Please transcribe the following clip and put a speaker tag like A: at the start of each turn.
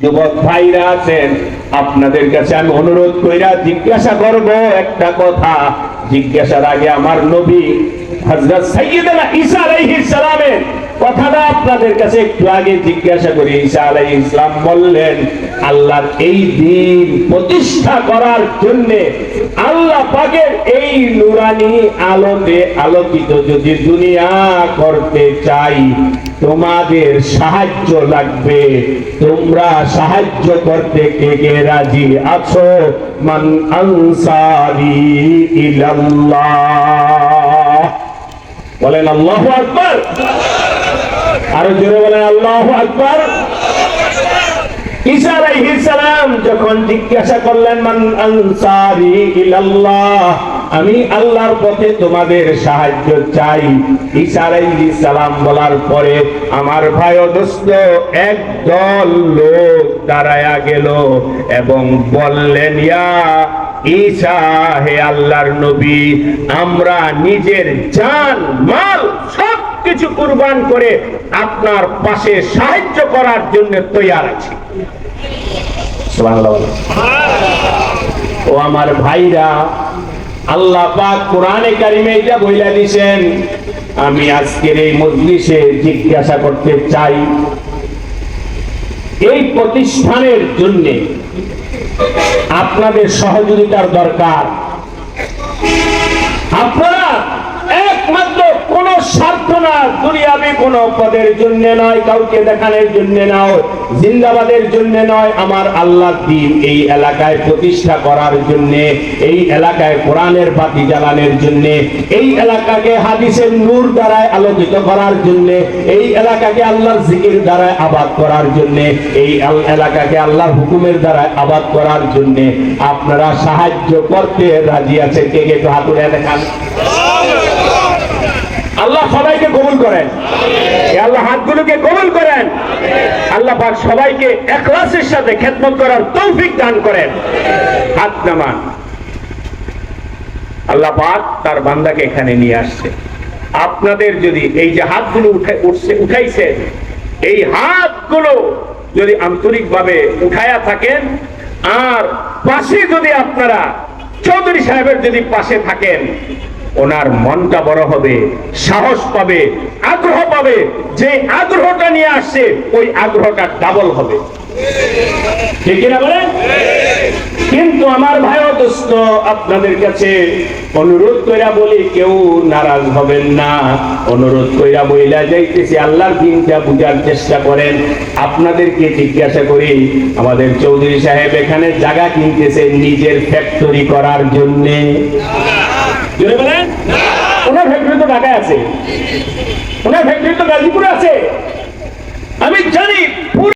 A: যুবক ভাইরা আছেন, আপনাদের কাছে আমি অনুরোধ কইরা জিজ্ঞাসা করব একটা কথা। জিজ্ঞাসার আগে আমার নবী হযরত সাইয়্যিদনা ঈসা আলাইহিস সালামের কথাটা আপনাদের কাছে একটু আগে জিজ্ঞাসা করি। ঈসা আলাইহিস সালাম বললেন, আল্লাহর এই দিন প্রতিষ্ঠা করার জন্য আল্লাহ পাকের এই নুরানি আলোতে আলোকিত যদি দুনিয়া করতে চাই তোমাদের সাহায্য লাগবে। তোমরা সাহায্য করতে কে কে রাজি আছো? মান আনসারি ইলাল্লাহ। বলেন আল্লাহু আকবার। আরও জোরে বলেন আল্লাহু আকবার। ঈসা আলাইহিস সালাম যখন জিজ্ঞাসা করলেন, মান আনসারি ইলাল্লাহ আমি আল্লাহর পথে তোমাদের সাহায্য চাই। আলাইহিস সালাম বলার পরে আমার ভাই দোস্ত একদল লোক দাঁড়ায়া গেল এবং বললেন, ইয়া ঈসা, হে আল্লাহর নবী, আমরা নিজের জান, মাল সব কিছু কুরবান করে আপনার পাশে সাহায্য করার জন্য তৈয়ার আছি। ও আমার ভাইরা আল্লাহ পাক কোরআনে কারিমে এটা বইলা দিছেন, আমি আজকের এই মজলিসে জিজ্ঞাসা করতে চাই, এই প্রতিষ্ঠানের জন্য আপনাদের সহযোগিতার দরকার। আপনারা একমাত্র কোন স্বার্থ না দুনিয়াবি পদের জন্য নয়, কাউকে দেখানোর জন্য নয়, জিন্দাবাদের জন্য নয়। আমার আল্লাহ দিন এই এলাকায় প্রতিষ্ঠা করার জন্য, এই এলাকায় কোরআনের বাতি জ্বালানোর জন্য, এই এলাকাকে হাদিসের নূর দ্বারায় আলোকিত করার জন্য, এই এলাকাকে আল্লাহর জিকির আবাদ করার জন্য, এই এলাকাকে আল্লাহর হুকুমের দ্বারায় আবাদ করার জন্য। আপনারা সাহায্য করতে রাজি কে কে হাতুড়ে দেখান। আল্লাহ সবাইকে কবুল করেন। আল্লাহ হাতগুলোকে কবুল করেন। আল্লাহ পাক সবাইকে একলাসের সাথে খেদমত করার তৌফিক দান করেন। হাত নামান। আল্লাহ পাক তার বান্দাকে এখানে নিয়ে আসছে। আপনাদের যদি এই যে হাতগুলো উঠে উঠছে উঠাইছে, এই হাতগুলো যদি আন্তরিকভাবে উঠায়া থাকেন, আর পাশে যদি আপনারা চৌধুরী সাহেবের যদি পাশে থাকেন ওনার মনটা বড় হবে, সাহস পাবে, আগ্রহ পাবে। যে আগ্রহটা নিয়ে আসছে, ওই আগ্রহটা ডাবল হবে। কিন্তু আমার ভাই দোস্ত, আপনাদের কাছে অনুরোধ কইরা বলি, কেউ নারাজ হবেন না। অনুরোধ কইরা বইলা যাইতেছি, আল্লাহর দিনটা বুঝার চেষ্টা করেন। আপনাদেরকে জিজ্ঞাসা করি, আমাদের চৌধুরী সাহেব এখানে জায়গা কিনতেছে নিজের ফ্যাক্টরি করার জন্যে? জোরে বলেন ওনার ফ্যাক্টরি তো ঢাকায় আছে। ওনার ফ্যাক্টরি তো গাজীপুরে আছে। আমি জানি